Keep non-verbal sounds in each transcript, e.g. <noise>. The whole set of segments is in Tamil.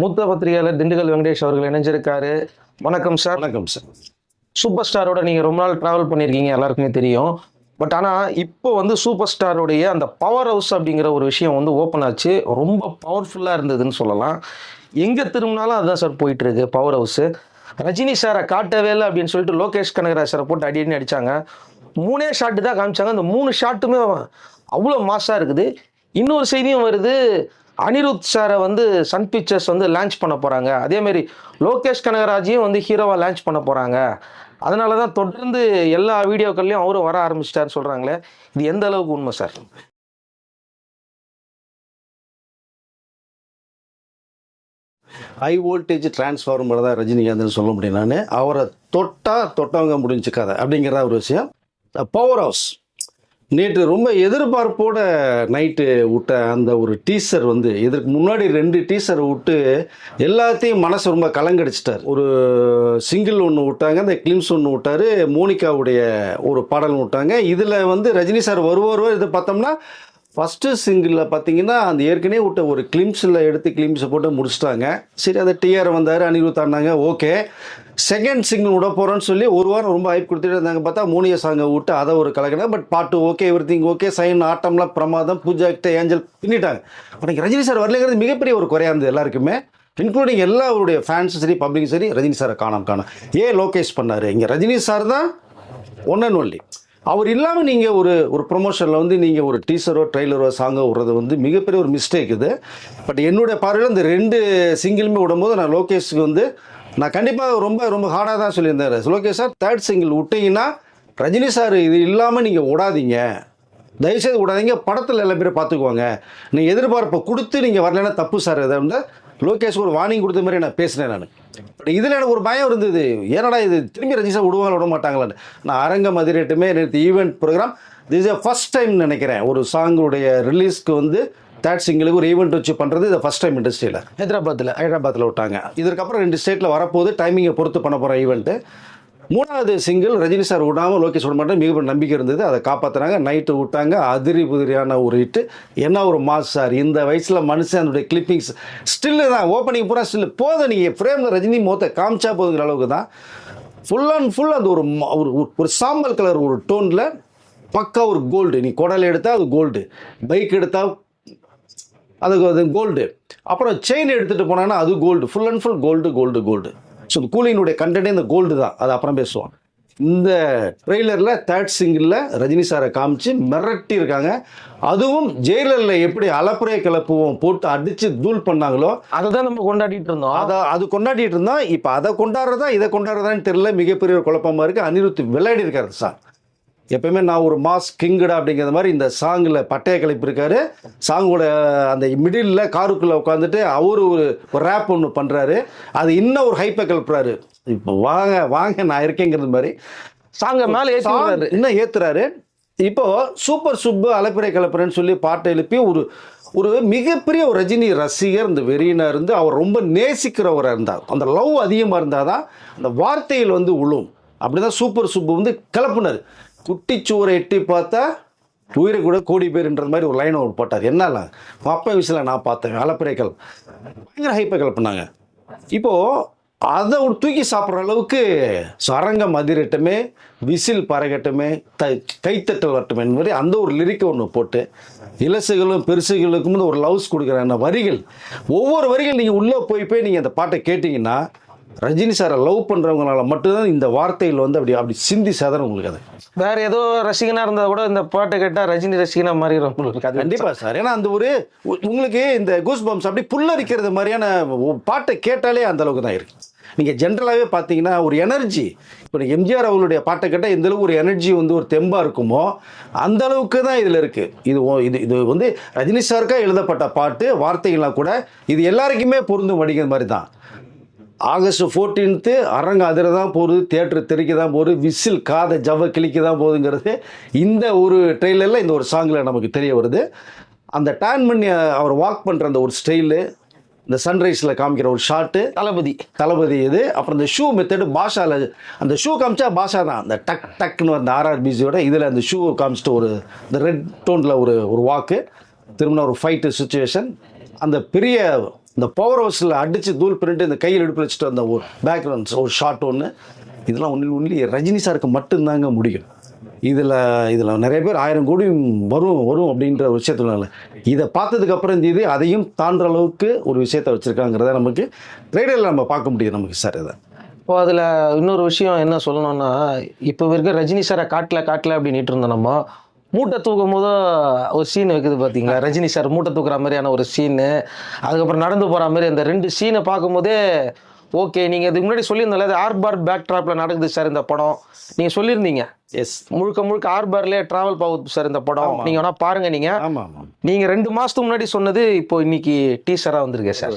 மூத்த பத்திரிகையாளர் திண்டுக்கல் வெங்கடேஷ் அவர்கள் இணைஞ்சிருக்காரு. வணக்கம் சார். வணக்கம் சார். சூப்பர் ஸ்டாரோட நீங்கள் ரொம்ப நாள் ட்ராவல் பண்ணியிருக்கீங்க எல்லாருக்குமே தெரியும். பட் ஆனால் இப்போ வந்து சூப்பர் ஸ்டாரோடைய அந்த பவர் ஹவுஸ் அப்படிங்கிற ஒரு விஷயம் வந்து ஓப்பன் ஆச்சு. ரொம்ப பவர்ஃபுல்லாக இருந்ததுன்னு சொல்லலாம். எங்கே திரும்பினாலும் அதுதான் சார் போயிட்டு இருக்கு பவர் ஹவுஸு ரஜினி சாரை காட்டவே இல்லை அப்படின்னு சொல்லிட்டு லோகேஷ் கனகராஜ் சாரை போட்டு அடி அடின்னு அடிச்சாங்க. மூணே ஷாட்டு தான் காமிச்சாங்க. அந்த மூணு ஷாட்டுமே அவ்வளோ மாசாக இருக்குது. இன்னொரு செய்தியும் வருது. அனிருத் சாரை வந்து சன் பிக்சர்ஸ் வந்து லான்ச் பண்ண போகிறாங்க அதேமாரி லோகேஷ் கனகராஜையும் வந்து ஹீரோவாக லான்ச் பண்ண போகிறாங்க அதனால தான் தொடர்ந்து எல்லா வீடியோக்கள்லையும் அவரும் வர ஆரம்பிச்சிட்டாருன்னு சொல்கிறாங்களே இது எந்த அளவுக்கு உண்மை சார்? ஹை வோல்டேஜ் டிரான்ஸ்ஃபார்மர் தான் ரஜினிகாந்த்னு சொல்ல முடியும். நான் அவரை தொட்டா தொட்டவங்க முடிஞ்சு கதை அப்படிங்கிறதா ஒரு விஷயம். பவர் ஹவுஸ் நேற்று ரொம்ப எதிர்பார்ப்போட நைட்டு விட்ட அந்த ஒரு டீசர் வந்து இதற்கு முன்னாடி ரெண்டு டீசர் விட்டு எல்லாத்தையும் மனசு ரொம்ப கலங்கடிச்சிட்டார். ஒரு சிங்கிள் ஒன்று விட்டாங்க அந்த கிளிம்ஸ் ஒன்று விட்டாரு மோனிகாவுடைய ஒரு பாடல் விட்டாங்க. இதில் வந்து ரஜினி சார் வருவாரோ இது பார்த்தோம்னா ஃபஸ்ட்டு சிங்கிளில் பார்த்தீங்கன்னா அந்த ஏற்கனவே விட்ட ஒரு கிளிம்ஸில் எடுத்து கிளிம்ஸை போட்டு முடிச்சிட்டாங்க. சரி அதை டிஆர் வந்தார் அனிருத் ஆனாங்க ஓகே செகண்ட் சிங்கிள் விட போகிறோன்னு சொல்லி ஒரு வாரம் ரொம்ப ஹைப் கொடுத்துட்டு இருந்தாங்க. பார்த்தா மூணிய சாங்கை விட்டு அதை ஒரு கலக்கினா பட் பாட்டு ஓகே எவ்ரி திங் ஓகே சைன் ஆட்டம்லாம் பிரமாதம் பூஜா கிட்ட ஏஞ்சல் பின்னிட்டாங்க. அன்றைக்கி ரஜினி சார் வரலைங்கிறது மிகப்பெரிய ஒரு குறையா இருந்தது எல்லாருக்குமே இன்க்ளூடிங் எல்லா அவருடைய ஃபேன்ஸும் சரி பப்ளிக்கும் சரி ரஜினி சாரை காணாம காணோம். ஏன் லோகேஷ் பண்ணார். இங்கே ரஜினி சார் தான் ஒன் அண்ட் ஒன்லி அவர் இல்லாமல் நீங்கள் ஒரு ஒரு ப்ரொமோஷனில் வந்து நீங்கள் ஒரு டீசரோ ட்ரெய்லரோ சாங்கோ விடுறது வந்து மிகப்பெரிய ஒரு மிஸ்டேக் இது. பட் என்னுடைய பார்வையில் இந்த ரெண்டு சிங்கிளுமே விடும்போது நான் லோகேஷுக்கு வந்து நான் கண்டிப்பாக ரொம்ப ரொம்ப ஹார்டாக தான் சொல்லியிருந்தேன் லோகேஷ் சார் தேர்ட் சிங்கிள் விட்டீங்கன்னா ரஜினி சார் இது இல்லாமல் நீங்கள் விடாதீங்க தயவுசெய்து விடாதீங்க படத்தில் எல்லா பேரும் பார்த்துக்குவாங்க நீங்கள் எதிர்பார்ப்பை கொடுத்து நீங்கள் வரலைன்னா தப்பு சார். இதை வந்து லோகேஷ் ஒரு வார்னிங் கொடுத்த மாதிரி நான் பேசினேன் நான். இதில் எனக்கு ஒரு பயம் இருந்தது. ஏன்னடா இது திரும்பி ரஜினி சார் விடுவாங்க விட மாட்டாங்களான்னு. நான் அரங்கம் அதிரேட்டுமே நேற்று event program this is first time நினைக்கிறேன். ஒரு சாங்குடைய ரிலீஸ்க்கு வந்து தேர்ட் சிங்கிளுக்கு ஒரு ஈவெண்ட் வச்சு பண்ணுறது இது ஃபஸ்ட் டைம் இண்டஸ்ட்ரியில் ஹைதராபாத்தில் ஹைதராபாத்தில் விட்டாங்க. இதற்கப்புறம் ரெண்டு ஸ்டேட்டில் வரப்போகுது டைமிங்கை பொறுத்து பண்ண போகிற ஈவெண்ட்டு மூணாவது சிங்கிள் ரஜினி சார் விடாமல் லோகேஷ் விட மாட்டேன். மிகப்பெரிய நம்பிக்கை இருந்தது. அதை காப்பாற்றுனாங்க நைட்டு விட்டாங்க. அதிரி புதிரியான ஒரு ஹிட்டு என்ன ஒரு மாஸ் சார் இந்த வயசில் மனுஷன் அதனுடைய கிளிப்பிங்ஸ் ஸ்டில்லு தான். ஓப்பனிங் பூரா ஸ்டில் போதும் நீங்கள் ஃப்ரேமில் ரஜினி முகத்தை காமிச்சா போதுங்கிற அளவுக்கு தான். ஃபுல் அண்ட் ஃபுல் அந்த ஒரு ஒரு ஒரு- ஒரு சாம்பல் கலர் ஒரு டோனில் பக்கா ஒரு கோல்டு நீ குடல் எடுத்தால் அது கோல்டு பைக் எடுத்தால் அதுக்கு அது கோல்டு அப்புறம் செயின் எடுத்துகிட்டு போனாங்கன்னா அது gold full and full gold gold gold so இந்த கூலினுடைய கண்டென்ட்டே இந்த கோல்டு தான். அது அப்புறம் பேசுவோம். இந்த ட்ரெய்லரில் தேர்ட் சிங்கிளில் ரஜினி சாரை காமிச்சு மிரட்டி இருக்காங்க. அதுவும் ஜெயிலரில் எப்படி அலப்புறை கிளப்புவோம் போட்டு அடித்து தூள் பண்ணாங்களோ அதை தான் நம்ம கொண்டாடிட்டு இருந்தோம். அதை அது கொண்டாடிட்டு இருந்தோம். இப்போ அதை கொண்டாடுறதா இதை கொண்டாடுறதான்னு தெரியல. மிகப்பெரிய ஒரு குழப்பமா இருக்குது அனிருத் விளையாடி இருக்காரு சார் எப்பயுமே நான் ஒரு மாஸ் கிங்கடா அப்படிங்கிற மாதிரி இந்த சாங்கில் பட்டைய கழிப்பு இருக்காரு சாங்கோட அந்த மிடில் காருக்குள்ளே உட்காந்துட்டு அவர் ஒரு ரேப் ஒன்று பண்ணுறாரு அது இன்னும் ஒரு ஹைப்பை கிளப்புறாரு இப்போ வாங்க வாங்க நான் இருக்கேங்கிறது மாதிரி. சாங்க மேலே ஏற்றி song விடுறாரு இன்னும் ஏத்துறாரு. இப்போ சூப்பர் சுப்பு அலப்பிறை கலப்புறேன்னு சொல்லி பாட்டை எழுப்பி ஒரு ஒரு மிகப்பெரிய ஒரு ரஜினி ரசிகர் இந்த வெறியினா இருந்து அவர் ரொம்ப நேசிக்கிறவராக இருந்தார். அந்த லவ் அதிகமாக இருந்தால் தான் அந்த வார்த்தையில் வந்து உழும். அப்படிதான் சூப்பர் சுப்பு வந்து கிளப்புனார் குட்டிச்சுவரை எட்டி பார்த்தா உயிரை கூட கோடி பேருன்ற மாதிரி ஒரு லைன் அவர் போட்டார். என்னலாம் அப்பா விஷயம் நான் பார்த்தேன். அலப்பிறைகள். பயங்கர ஹைப்பை பண்ணாங்க இப்போது அதை ஒரு தூக்கி சாப்பிட்ற அளவுக்கு சரங்கம் அதிரட்டுமே விசில் பறகட்டுமே த கைத்தட்டல் வரட்டுமே மாதிரி அந்த ஒரு லிரிக்கை ஒன்று போட்டு இலசுகளும் பெருசுகளுக்கும் ஒரு லவ்ஸ் கொடுக்குற அந்த வரிகள். ஒவ்வொரு வரிகள் நீங்கள் உள்ளே போய் போய் நீங்கள் அந்த பாட்டை கேட்டிங்கன்னா ரஜினி சாரை லவ் பண்ணுறவங்களால மட்டும்தான் இந்த வார்த்தைகள் வந்து அப்படி அப்படி சிந்தி சாதனம் உங்களுக்கு அது. வேற ஏதோ ரசிகனா இருந்தா கூட இந்த பாட்டை கேட்டா ரஜினி ரசிகனா மாதிரி உங்களுக்கு அது. கண்டிப்பா சார். ஏன்னா அந்த ஒரு உங்களுக்கு இந்த கூஸ் பம்ப்ஸ் அப்படி புல்லரிக்கிறது மாதிரியான பாட்டை கேட்டாலே அந்த அளவுக்கு தான் இருக்கு. நீங்க ஜென்ரலாகவே பார்த்தீங்கன்னா ஒரு எனர்ஜி இப்போ எம்ஜிஆர் அவர்களுடைய பாட்டை கேட்டால் எந்த அளவுக்கு ஒரு எனர்ஜி வந்து ஒரு தெம்பா இருக்குமோ அந்த அளவுக்கு தான் இதில் இருக்கு. இது இது இது வந்து ரஜினி சாருக்காக எழுதப்பட்ட பாட்டு வார்த்தைகள்லாம் கூட இது எல்லாருக்குமே பொருந்தும் வடிக்கிற மாதிரி தான். ஆகஸ்ட் ஃபோர்டீன்த்து அரங்க அதிர தான் போகுது தியேட்டர் தெறிக்க தான் போகுது விசில் காதை ஜவ கிளிக்க தான் போகுதுங்கிறது இந்த ஒரு ட்ரெயிலரில் இந்த ஒரு சாங்கில் நமக்கு தெரிய வருது. அந்த டேன் பண்ணி அவர் வாக் பண்ணுற அந்த ஒரு ஸ்டைலு இந்த சன்ரைஸில் காமிக்கிற ஒரு ஷாட்டு தளபதி. தளபதி இது. அப்புறம் இந்த ஷூ மெத்தடு பாஷாவில் அந்த ஷூ காமிச்சா பாஷா தான். அந்த டக் டக்குன்னு அந்த ஆர்ஆர்பிசியோட இதில் அந்த ஷூ காமிச்சிட்டு ஒரு இந்த ரெட் டோனில் ஒரு ஒரு வாக்கு திரும்ப ஒரு ஃபைட்டு சுச்சுவேஷன் அந்த பெரிய இந்த பவர் ஹவுஸில் அடித்து தூள் பிரிண்ட்டு இந்த கையில் எடுப்பு வச்சுட்டு அந்த ஒரு பேக்ரவுண்ட்ஸ் ஒரு ஷார்ட் ஒன்று இதெல்லாம் ஒன்லி ஒன்லி ரஜினி சாருக்கு மட்டும்தாங்க முடியும். இதில் இதில் நிறைய பேர் ஆயிரம் கோடி வரும் வரும் அப்படின்ற ஒரு விஷயத்துல இதை பார்த்ததுக்கப்புறம் இந்த இது அதையும் தாண்டுற அளவுக்கு ஒரு விஷயத்தை வச்சுருக்காங்கிறத நமக்கு ட்ரைடரில் நம்ம பார்க்க முடியும் நமக்கு சார் இதை. இப்போ அதில் இன்னொரு விஷயம் என்ன சொல்லணும்னா இப்போ இருக்க ரஜினி சாரை காட்டல காட்டல அப்படின்ட்டு இருந்தோம் நம்ம. மூட்டை தூக்கும் போது ஒரு சீன் வைக்குது பார்த்தீங்களா ரஜினி சார் மூட்டை தூக்குற மாதிரியான ஒரு சீனு அதுக்கப்புறம் நடந்து போகிற மாதிரி அந்த ரெண்டு சீனை பார்க்கும்போதே ஓகே நீங்கள் இதுக்கு முன்னாடி சொல்லியிருந்தல அது ஆர்பார் பேக் ட்ராப்பில் நடக்குது சார் இந்த படம். நீங்கள் சொல்லியிருந்தீங்க. எஸ் முழுக்க முழுக்க ஆர்பார்லேயே ட்ராவல் போகுது சார் இந்த படம். நீங்கள் வேணா பாருங்க நீங்கள் நீங்கள் ரெண்டு மாதத்துக்கு முன்னாடி சொன்னது இப்போ இன்னைக்கு டீசராக வந்திருக்கேன் சார்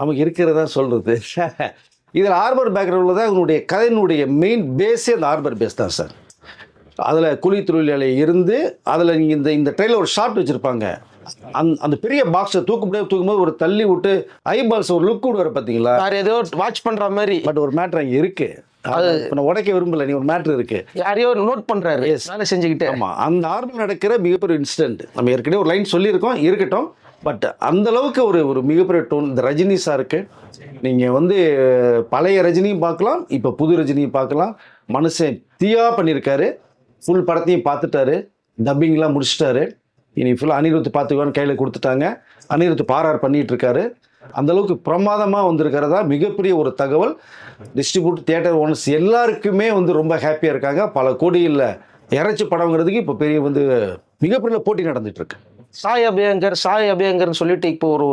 நமக்கு இருக்கிறதா சொல்கிறது <laughs> இதில் ஆர்பர் பேக்ரவுண்டில் தான் உன்னுடைய கதையினுடைய மெயின் பேஸே அந்த ஆர்பர் பேஸ் தான் சார் அதில் குழி தொழிலாளி இருந்து அதில் நீங்கள் இந்த இந்த ட்ரெயிலில் ஒரு ஷார்ட் வச்சுருப்பாங்க. அந் அந்த பெரிய பாக்ஸை தூக்க முடியாது தூக்கும்போது ஒரு தள்ளி விட்டு ஐபால்ஸ் ஒரு லுக் விடுவார் பார்த்தீங்களா வேறு ஏதோ வாட்ச் பண்ணுற மாதிரி. பட் ஒரு மேட்ரு அங்கே இருக்குது அது நான் உடைக்க விரும்பல நீ ஒரு மேட்ரு இருக்குது யாரையோ நோட் பண்றாரு. வேலை செஞ்சுக்கிட்டு ஆமாம் அந்த ஆர்மில் நடக்கிற மிகப்பெரிய இன்சிடென்ட் நம்ம ஏற்கனவே ஒரு லைன் சொல்லியிருக்கோம் இருக்கட்டும். பட் அந்த அளவுக்கு ஒரு ஒரு மிகப்பெரிய டோன் இந்த ரஜினி சாருக்கு நீங்கள் வந்து பழைய ரஜினியும் பார்க்கலாம் இப்போ புது ரஜினியும் பார்க்கலாம். மனுஷன் தீயா பண்ணியிருக்காரு. ஃபுல் படத்தையும் பார்த்துட்டாரு. டப்பிங்லாம் முடிச்சிட்டாரு. இனி ஃபுல்லாக அனிருத் பார்த்துக்குவான்னு கையில் கொடுத்துட்டாங்க. அனிருத் பாரார் பண்ணிகிட்டு இருக்காரு அந்தளவுக்கு பிரமாதமாக வந்திருக்கிறதா மிகப்பெரிய ஒரு தகவல். டிஸ்ட்ரிபியூட் தியேட்டர் ஓனர்ஸ் எல்லாருக்குமே வந்து ரொம்ப ஹாப்பியாக இருக்காங்க. பல கோடியில் இறைச்சி படங்கிறதுக்கு இப்போ பெரிய வந்து மிகப்பெரிய போட்டி நடந்துட்டு இருக்கு சாய் அபியங்கர் சாய் அபியங்கர்னு சொல்லிட்டு இப்போ ஒரு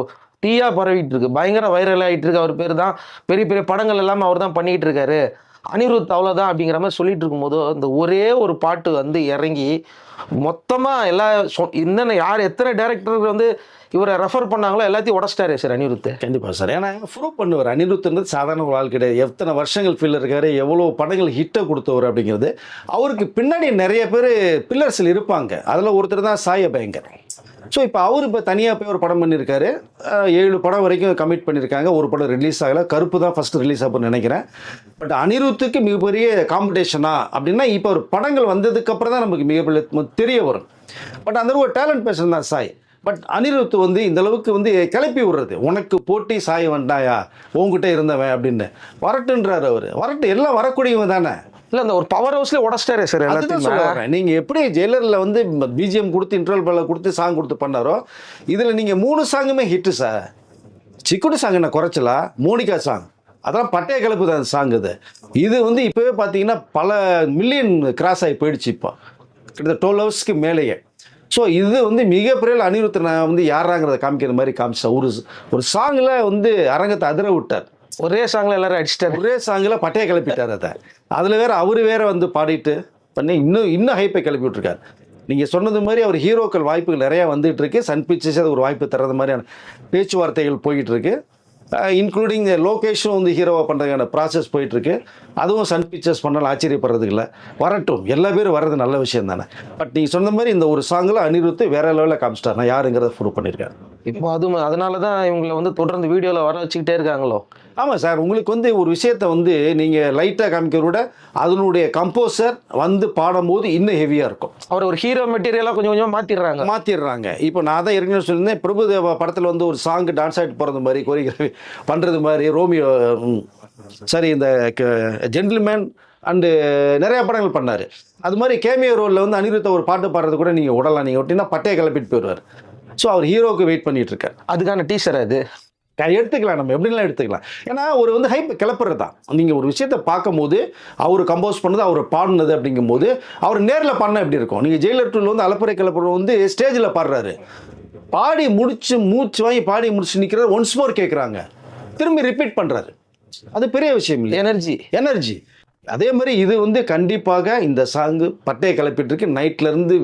டீயாக பரவிட்டு இருக்கு பயங்கர வைரல் ஆகிட்டு இருக்கு அவர் பேர் தான் பெரிய பெரிய படங்கள் எல்லாமே அவர் தான் பண்ணிக்கிட்டு இருக்காரு அனிருத் அவ்வளோதான் அப்படிங்கிற மாதிரி சொல்லிட்டு இருக்கும்போது இந்த ஒரே ஒரு பாட்டு வந்து இறங்கி மொத்தமாக எல்லா சொ- என்னென்ன யார் எத்தனை டேரக்டர் வந்து இவரை ரெஃபர் பண்ணாங்களோ? எல்லாத்தையும் உடச்சிட்டாரு சார் அனிருத். கண்டிப்பாக சார். ஏன்னா ப்ரூவ் பண்ணுவார். அனிருத்ன்றது சாதாரண ஒரு ஆள் கிடையாது. எத்தனை வருஷங்கள் ஃபீல் இருக்காரு எவ்வளோ படங்கள் ஹிட்டை கொடுத்தவர் அப்படிங்கிறது. அவருக்கு பின்னாடி நிறைய பேர் பில்லர்ஸில் இருப்பாங்க. அதில் ஒருத்தர் தான் சாய பயங்கர். ஸோ இப்போ அவர் இப்போ தனியாக போய் ஒரு படம் பண்ணியிருக்காரு ஏழு படம் வரைக்கும் கமிட் பண்ணியிருக்காங்க ஒரு படம் ரிலீஸ் ஆகலை. கருப்பு தான் ஃபஸ்ட்டு ரிலீஸ் ஆகும்னு நினைக்கிறேன். பட் அனிருத்துக்கு மிகப்பெரிய காம்படிஷனா அப்படின்னா இப்போ ஒரு படங்கள் வந்ததுக்கப்புறம் தான் நமக்கு மிகப்பெரிய தெரிய வரும். பட் அந்த ஒரு டேலண்ட் பேசுகிறது தான் சாய். பட் அனிருத் வந்து இந்த அளவுக்கு வந்து கிளப்பி விடுறது. உனக்கு போட்டி சாய் வந்தாயா உங்ககிட்ட இருந்தவன் அப்படின்னு. வரட்டுன்றாரு அவர். வரட்டு எல்லாம் வரக்கூடியவங்க தானே. இல்லை அந்த ஒரு பவர் ஹவுஸ்லேயே உடச்சிட்டாரு சார் எல்லாத்தையும். சொல்ல வரேன் நீங்க எப்படி ஜெயிலரில் வந்து பிஜிஎம் கொடுத்து இன்டர்வல் பால கொடுத்து சாங் கொடுத்து பண்ணாரோ இதுல நீங்க மூணு சாங்குமே ஹிட்டு சார். சிக்குடு சாங் என்ன குறைச்சலா? மோனிகா சாங் அதெல்லாம் பட்டைய கலப்பு தான் சாங் இது. இது வந்து இப்போவே பார்த்தீங்கன்னா பல மில்லியன் கிராஸ் ஆகி போயிடுச்சு இப்போ. கிட்டத்தட்ட டுவெல் ஹவர்ஸ்க்கு மேலேயே. ஸோ இது வந்து மிகப்பெரிய அனிருத் நான் வந்து யாராங்கிறத காமிக்கிற மாதிரி காமிச்சா ஒரு ஒரு சாங்கில் வந்து அரங்கத்தை அதிர விட்டார். ஒரே சாங்ல எல்லாரும் அடிச்சிட்டாரு ஒரே சாங்கில் பட்டையை கிளப்பிட்டார் அதை. அதில் வேற அவர் வேற வந்து பாடிட்டு பண்ணி இன்னும் இன்னும் ஹைப்பை கிளப்பி விட்டுருக்காரு. நீங்கள் சொன்னது மாதிரி அவர் ஹீரோக்கள் வாய்ப்புகள் நிறையா வந்துட்டு இருக்கு. சன் பிக்சர்ஸ் ஒரு வாய்ப்பு தர்றது மாதிரியான பேச்சுவார்த்தைகள் போயிட்டு இருக்கு. இன்க்ளூடிங் லோகேஷும் வந்து ஹீரோவாக பண்ணுறதுக்கான ப்ராசஸ் போயிட்டுருக்கு. அதுவும் சன் பிக்சர்ஸ் பண்ணாலும் ஆச்சரியப்படுறதுக்கு இல்லை. வரட்டும். எல்லா பேரும் வர்றது நல்ல விஷயம் தானே. பட் நீங்கள் சொன்ன மாதிரி இந்த ஒரு சாங்கில் அனிருத்து வேற லெவலில் காமிச்சிட்டார். நான் யாருங்கிறத ப்ரூவ் பண்ணியிருக்காரு இப்போ அதுவும் அதனால தான் இவங்களை வந்து தொடர்ந்து வீடியோவில் வர வச்சுக்கிட்டே இருக்காங்களோ? ஆமாம் சார் உங்களுக்கு வந்து ஒரு விஷயத்தை வந்து நீங்கள் லைட்டாக காமிக்கிறத விட அதனுடைய கம்போசர் வந்து பாடும்போது இன்னும் ஹெவியாக இருக்கும். அவர் ஒரு ஹீரோ மெட்டீரியலாக கொஞ்சம் கொஞ்சமாக மாற்றிடுறாங்க மாற்றிடுறாங்க இப்போ நான் தான் ஏற்கனவே சொல்லியிருந்தேன் பிரபுதேவா படத்தில் வந்து ஒரு சாங்கு டான்ஸ் ஆகிட்டு போகிறது மாதிரி கோரியோகிராஃபி பண்ணுறது மாதிரி ரோமியோ சரி இந்த ஜென்டில்மேன் அண்டு நிறைய படங்கள் பண்ணார். அது மாதிரி கேமியோ ரோலில் வந்து அனிருத்த ஒரு பாட்டு பாடுறது கூட நீங்கள் விடலாம் நீங்கள் விட்டீங்கன்னா பட்டையை கிளப்பிட்டு போயிடுவார். ஸோ அவர் ஹீரோவுக்கு வெயிட் பண்ணிட்டு இருக்கார். அதுக்கான டீசர் அது எடுத்துக்கலாம் நம்ம. எப்படிலாம் எடுத்துக்கலாம்? ஏன்னா ஒரு வந்து ஹைப் கிளப்புறது தான். நீங்கள் ஒரு விஷயத்தை பார்க்கும்போது அவர் கம்போஸ் பண்ணது அவர் பாடினது அப்படிங்கும்போது அவர் நேரில் பாடினா எப்படி இருக்கும்? நீங்கள் ஜெயிலர் டூவில் வந்து அலப்பறை கிளப்புறது வந்து ஸ்டேஜில் பாடுறாரு. பாடி முடிச்சு மூச்சு வாங்கி பாடி முடிச்சு நிற்கிறார் ஒன்ஸ் மோர் கேட்குறாங்க திரும்பி ரிப்பீட் பண்ணுறாரு அது பெரிய விஷயம் இல்லை எனர்ஜி எனர்ஜி அதே மாதிரி இது வந்து கண்டிப்பாக இந்த சாங்கு பட்டையை கிளப்பிட்டுருக்கு நைட்லேருந்து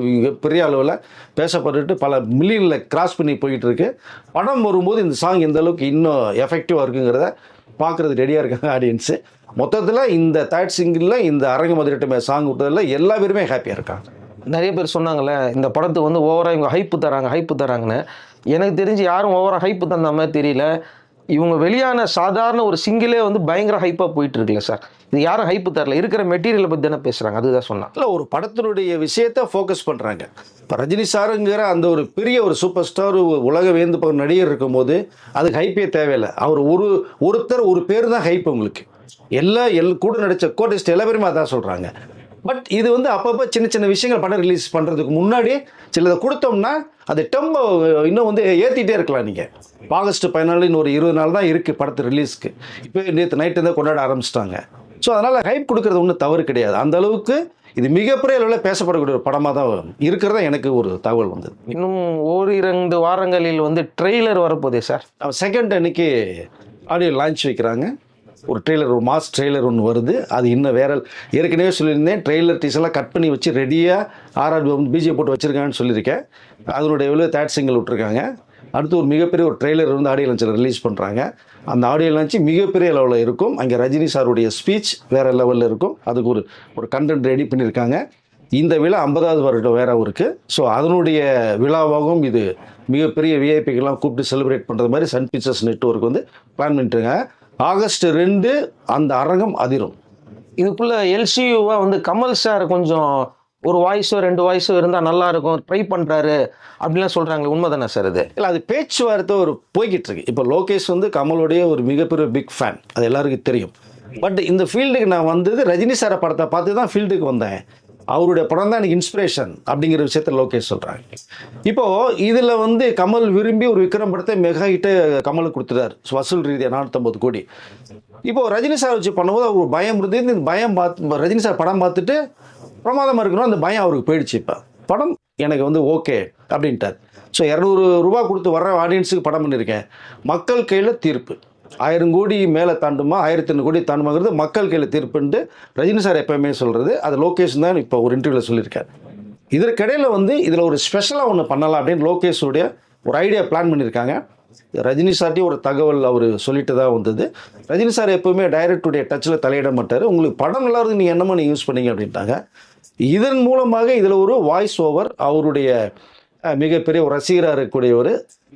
பெரிய அளவில் பேசப்பட்டுட்டு பல மில்லியனில் கிராஸ் பண்ணி போயிட்டு இருக்கு படம் வரும்போது இந்த சாங் எந்த அளவுக்கு இன்னும் எஃபெக்டிவாக இருக்குங்கிறத பார்க்குறது ரெடியாக இருக்காங்க ஆடியன்ஸு மொத்தத்தில் இந்த தேர்ட் சிங்கிளில் இந்த அரங்க மதுரட்டமே சாங் விட்டதில் எல்லா பேருமே ஹாப்பியாக இருக்காங்க. நிறைய பேர் சொன்னாங்கல்ல இந்த படத்துக்கு வந்து ஓவராக இவங்க ஹைப்பு தராங்க ஹைப்பு தராங்கன்னு. எனக்கு தெரிஞ்சு யாரும் ஓவராக ஹைப்பு தந்த மாதிரி தெரியல. இவங்க வெளியான சாதாரண ஒரு சிங்கிளே வந்து பயங்கர ஹைப்பாக போயிட்டு இருக்குல்ல சார் இது யாரும் ஹைப்பு தரல. இருக்கிற மெட்டீரியலை பற்றி தானே பேசுகிறாங்க அதுதான் சொன்னேன். இல்லை ஒரு படத்தினுடைய விஷயத்தை ஃபோக்கஸ் பண்ணுறாங்க இப்போ ரஜினி சாருங்கிற அந்த ஒரு பெரிய ஒரு சூப்பர் ஸ்டார் உலக வேந்து போகிற நடிகர் இருக்கும்போது அதுக்கு ஹைப்பே தேவையில்லை. அவர் ஒரு ஒருத்தர் ஒரு பேர் தான் ஹைப் உங்களுக்கு. எல்லா எல் கூட நடித்த கோட்டிஸ்ட் எல்லா பேருமே அதான் சொல்கிறாங்க பட் இது வந்து அப்பப்போ சின்ன சின்ன விஷயங்கள் படம் ரிலீஸ் பண்ணுறதுக்கு முன்னாடி சிலதை கொடுத்தோம்னா அது டெம்போ இன்னும் வந்து ஏற்றிட்டே இருக்கலாம் நீங்கள் ஆகஸ்ட் பதினாலு ஒரு இருபது நாள் தான் இருக்குது படத்து ரிலீஸ்க்கு இப்போ நேற்று நைட்டு தான் கொண்டாட ஆரம்பிச்சிட்டாங்க. ஸோ அதனால் ஹைப் கொடுக்கறது ஒன்றும் தவறு கிடையாது. அந்த அளவுக்கு இது மிகப்பெரிய அளவில் பேசப்படக்கூடிய ஒரு படமாக தான் இருக்கிறதா எனக்கு ஒரு தகவல் வந்தது. இன்னும் ஓரிரண்டு வாரங்களில் வந்து ட்ரெய்லர் வரப்போதே சார் செகண்ட் அன்னைக்கு ஆடியோ லான்ச் வைக்கிறாங்க. ஒரு ட்ரெய்லர் ஒரு மாஸ் ட்ரெய்லர் ஒன்று வருது. அது இன்னும் வேற ஏற்கனவே சொல்லியிருந்தேன் ட்ரெய்லர் டீசெல்லாம் கட் பண்ணி வச்சு ரெடியாக ஆர்ஆர் பிஜே போட்டு வச்சுருக்காங்கன்னு சொல்லியிருக்கேன். அதனுடைய எவ்வளோ தேட் சிங்கிள் விட்ருக்காங்க அடுத்து ஒரு மிகப்பெரிய ஒரு ட்ரெய்லர் வந்து ஆடியோ லான்ச்சில் ரிலீஸ் பண்ணுறாங்க அந்த ஆடியோ லான்ச்சு மிகப்பெரிய லெவலில் இருக்கும். அங்கே ரஜினி சாருடைய ஸ்பீச் வேறு லெவலில் இருக்கும். அதுக்கு ஒரு ஒரு கண்டென்ட் ரெடி பண்ணியிருக்காங்க. இந்த விழா ஐம்பதாவது வருடம் வேற இருக்குது ஸோ அதனுடைய விழாவாகவும் இது மிகப்பெரிய விஐபிக்கெல்லாம் கூப்பிட்டு செலிப்ரேட் பண்ணுறது மாதிரி சன் பிக்சர்ஸ் நெட்ஒர்க் வந்து பிளான் பண்ணிட்டுருங்க ஆகஸ்ட் ரெண்டு அந்த அரங்கம் அதிரும். இதுக்குள்ள எல்சியூவா வந்து கமல் சார் கொஞ்சம் ஒரு வாய்ஸோ ரெண்டு வாய்ஸோ இருந்தால் நல்லா இருக்கும் ட்ரை பண்ணுறாரு அப்படிலாம் சொல்கிறாங்களே உண்மை தானே சார் இது? இல்லை அது பேச்சுவார்த்தை ஒரு போய்கிட்டு இருக்கு இப்போ லோகேஷ் வந்து கமலுடைய ஒரு மிகப்பெரிய பிக் ஃபேன் அது எல்லாருக்கும் தெரியும். பட் இந்த ஃபீல்டுக்கு நான் வந்தது ரஜினி சாரை படத்தை பார்த்து தான் ஃபீல்டுக்கு வந்தேன். அவருடைய படம் தான் எனக்கு இன்ஸ்பிரேஷன் அப்படிங்கிற விஷயத்த லோகேஷ் சொல்கிறாங்க இப்போது இதில் வந்து கமல் விரும்பி ஒரு விக்ரம் படத்தை மெகா ஹிட்டை கமலுக்கு கொடுத்துட்டார். வசூல் ரீதியாக நானூற்றம்பது கோடி. இப்போது ரஜினி சார் வச்சு பண்ணும்போது அவர் பயம் இருந்தது. இந்த பயம் பார்த்து ரஜினி சார் படம் பார்த்துட்டு பிரமாதமாக இருக்கணும் அந்த பயம் அவருக்கு போயிடுச்சு இப்போ. படம் எனக்கு வந்து ஓகே அப்படின்ட்டார். ஸோ இரநூறு ரூபா கொடுத்து வர்ற ஆடியன்ஸுக்கு படம் பண்ணியிருக்கேன் மக்கள் கையில் தீர்ப்பு. ஆயிரம் கோடி மேலே தாண்டுமா ஆயிரத்தி ஐநூறு கோடி தாண்டுமாங்கிறது மக்கள் கையில் தீர்ப்புன்ட்டு ரஜினி சார் எப்பயுமே சொல்கிறது அது லோகேஷன் தான் இப்போ ஒரு இன்டர்வியூவில் சொல்லியிருக்காரு. இதற்கிடையில் வந்து இதில் ஒரு ஸ்பெஷலாக ஒன்று பண்ணலாம் அப்படின்னு லோகேஷுடைய ஒரு ஐடியா பிளான் பண்ணியிருக்காங்க. ரஜினி சார்ட்டி ஒரு தகவல் அவர் சொல்லிட்டு தான் வந்தது. ரஜினி சார் எப்பவுமே டைரக்டருடைய டச்சில் தலையிட மாட்டார். உங்களுக்கு படம் நல்லா இருந்து நீங்கள் என்னமோ நீங்கள் யூஸ் பண்ணீங்க அப்படின்ட்டாங்க. இதன் மூலமாக இதில் ஒரு வாய்ஸ் ஓவர் அவருடைய மிகப்பெரிய ஒரு ரசிகராக இருக்கக்கூடிய ஒரு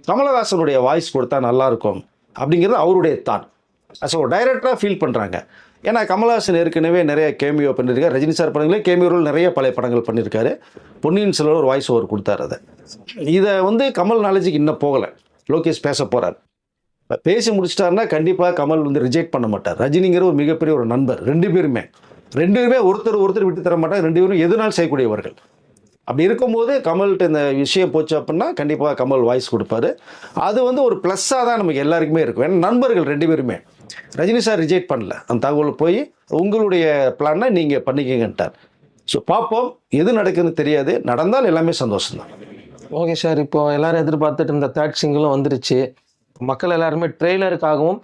கமலஹாசனுடைய வாய்ஸ் கொடுத்தா நல்லாயிருக்கும் அப்படிங்கிறது அவருடைய தான். ஸோ டைரக்டாக ஃபீல் பண்ணுறாங்க ஏன்னா கமல்ஹாசன் ஏற்கனவே நிறைய கேமியோ பண்ணியிருக்காரு ரஜினி சார் படங்களே கேமியோ ரோல் நிறைய பழைய படங்கள் பண்ணியிருக்காரு பொன்னியின் செல்வர் ஒரு வாய்ஸ் ஓவர் கொடுத்தாரு அதை. இதை வந்து கமல் நாலேஜுக்கு இன்னும் போகலை. லோகேஷ் பேச போகிறார் இப்போ பேசி முடிச்சிட்டாருன்னா கண்டிப்பாக கமல் வந்து ரிஜெக்ட் பண்ண மாட்டார். ரஜினிங்கிற ஒரு மிகப்பெரிய ஒரு நண்பர். ரெண்டு பேருமே. ரெண்டு பேருமே ஒருத்தர் ஒருத்தர் விட்டு தர மாட்டார். ரெண்டு பேரும் எதுனால் செய்யக்கூடியவர்கள். அப்படி இருக்கும்போது கமல்கிட்ட இந்த விஷயம் போச்சு அப்படின்னா கண்டிப்பாக கமல் வாய்ஸ் கொடுப்பாரு. அது வந்து ஒரு ப்ளஸ்ஸாக தான் நமக்கு எல்லாருக்குமே இருக்கும். ஏன்னா நண்பர்கள் ரெண்டு பேருமே. ரஜினி சார் ரிஜெக்ட் பண்ணல. அந்த தகவல் போய் உங்களுடைய பிளானை நீங்கள் பண்ணிக்கங்கன்ட்டார். ஸோ பார்ப்போம். எது நடக்குதுன்னு தெரியாது. நடந்தால் எல்லாமே சந்தோஷம்தான். ஓகே சார் இப்போ எல்லாரும் எதிர்பார்த்துட்டு இருந்த தேர்ட் சிங்கிளும் வந்துருச்சு. மக்கள் எல்லாருமே ட்ரெய்லருக்காகவும்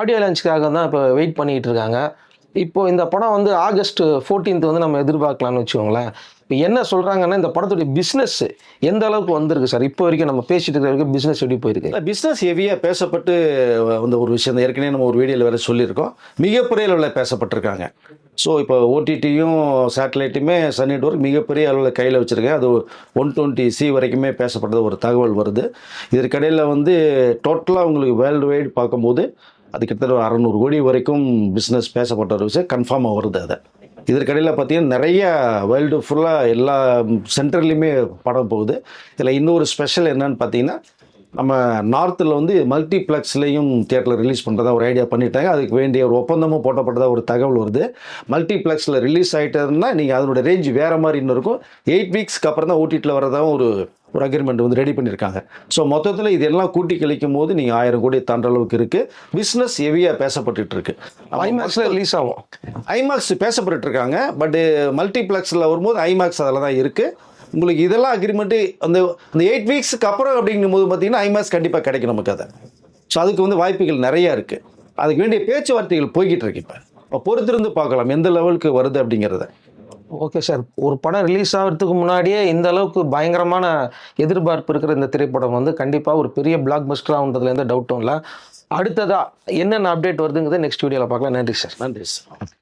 ஆடியோ லான்ச்சுக்காக தான் இப்போ வெயிட் பண்ணிக்கிட்டு இருக்காங்க. இப்போ இந்த படம் வந்து ஆகஸ்ட் 14th வந்து நம்ம எதிர்பார்க்கலாம்னு வச்சுக்கோங்களேன். இப்போ என்ன சொல்கிறாங்கன்னா இந்த படத்துடைய பிஸ்னஸ் எந்த அளவுக்கு வந்திருக்கு சார்? இப்போ வரைக்கும் நம்ம பேசிட்டு இருக்கிற வரைக்கும் பிஸ்னஸ் எப்படி போயிருக்கு? இல்லை பிஸ்னஸ் ஹெவியாக பேசப்பட்டு வந்த ஒரு விஷயம் தான் ஏற்கனவே நம்ம ஒரு வீடியோவில் வேறு சொல்லியிருக்கோம். மிகப்பெரிய அளவில் பேசப்பட்டிருக்காங்க. ஸோ இப்போ ஓடிடியும் சேட்டலைட்டுமே சன் நெட்ஒர்க் மிகப்பெரிய அளவில் கையில் வச்சுருக்கேன் அது ஒன் டுவெண்ட்டி சி வரைக்குமே பேசப்பட்டது ஒரு தகவல் வருது. இதற்கிடையில் வந்து டோட்டலாக உங்களுக்கு வேர்ல்டு வைடு பார்க்கும்போது அது கிட்டத்தட்ட ஒரு அறநூறு கோடி வரைக்கும் பிஸ்னஸ் பேசப்பட்ட ஒரு விஷயம். கன்ஃபார்மாக வருது அதை. இதற்கிடையில் பார்த்தீங்கன்னா நிறைய வேர்ல்டு ஃபுல்லாக எல்லா சென்டர்லேயுமே படம் போகுது. இதில் இன்னொரு ஸ்பெஷல் என்னன்னு பார்த்தீங்கன்னா நம்ம நார்த்தில் வந்து மல்டிப்ளெக்ஸ்லேயும் தியேட்டரில் ரிலீஸ் பண்ணுறதா ஒரு ஐடியா பண்ணிட்டாங்க. அதுக்கு வேண்டிய ஒரு ஒப்பந்தமும் போட்டப்பட்டதாக ஒரு தகவல் வருது. மல்டிப்ளெக்ஸில் ரிலீஸ் ஆகிட்டதுன்னா நீங்கள் அதனோட ரேஞ்ச் வேறு மாதிரி இன்னும் இருக்கும். எயிட் வீக்ஸ்க்கு அப்புறம் தான் ஓடிடியில் வரதாகவும் ஒரு ஒரு அக்ரிமெண்ட் வந்து ரெடி பண்ணியிருக்காங்க ஸோ மொத்தத்தில் இதெல்லாம் கூட்டி கழிக்கும் போது நீங்கள் ஆயிரம் கோடி தாண்ட அளவுக்கு இருக்குது பிஸ்னஸ் ஹெவியாக பேசப்பட்டுட்டு இருக்கு. ஐமேக்ஸில் ரிலீஸ் ஆகும். ஐமேக்ஸ் பேசப்பட்டு இருக்காங்க. பட் மல்டிப்ளெக்ஸில் வரும்போது ஐமேக்ஸ் அதில் தான் இருக்குது உங்களுக்கு இதெல்லாம் அக்ரிமெண்ட்டு அந்த அந்த எயிட் வீக்ஸ்க்கு அப்புறம் அப்படிங்கும்போது பார்த்தீங்கன்னா ஐமேக்ஸ் கண்டிப்பாக கிடைக்கும் நமக்கு அதை. ஸோ அதுக்கு வந்து வாய்ப்புகள் நிறையா இருக்குது அதுக்கு வேண்டிய பேச்சுவார்த்தைகள் போய்கிட்டு இருக்கு இப்போ. பொறுத்திருந்து பார்க்கலாம் எந்த லெவலுக்கு வருது அப்படிங்கிறத. ஓகே சார் ஒரு படம் ரிலீஸ் ஆகிறதுக்கு முன்னாடியே இந்த அளவுக்கு பயங்கரமான எதிர்பார்ப்பு இருக்கிற இந்த திரைப்படம் வந்து கண்டிப்பாக ஒரு பெரிய பிளாக் பஸ்டர் எந்த டவுட்டும் இல்லை. அடுத்ததா என்னென்ன அப்டேட் வருதுங்கிறது நெக்ஸ்ட் வீடியோவில் பார்க்கலாம். நன்றி சார் நன்றி சார்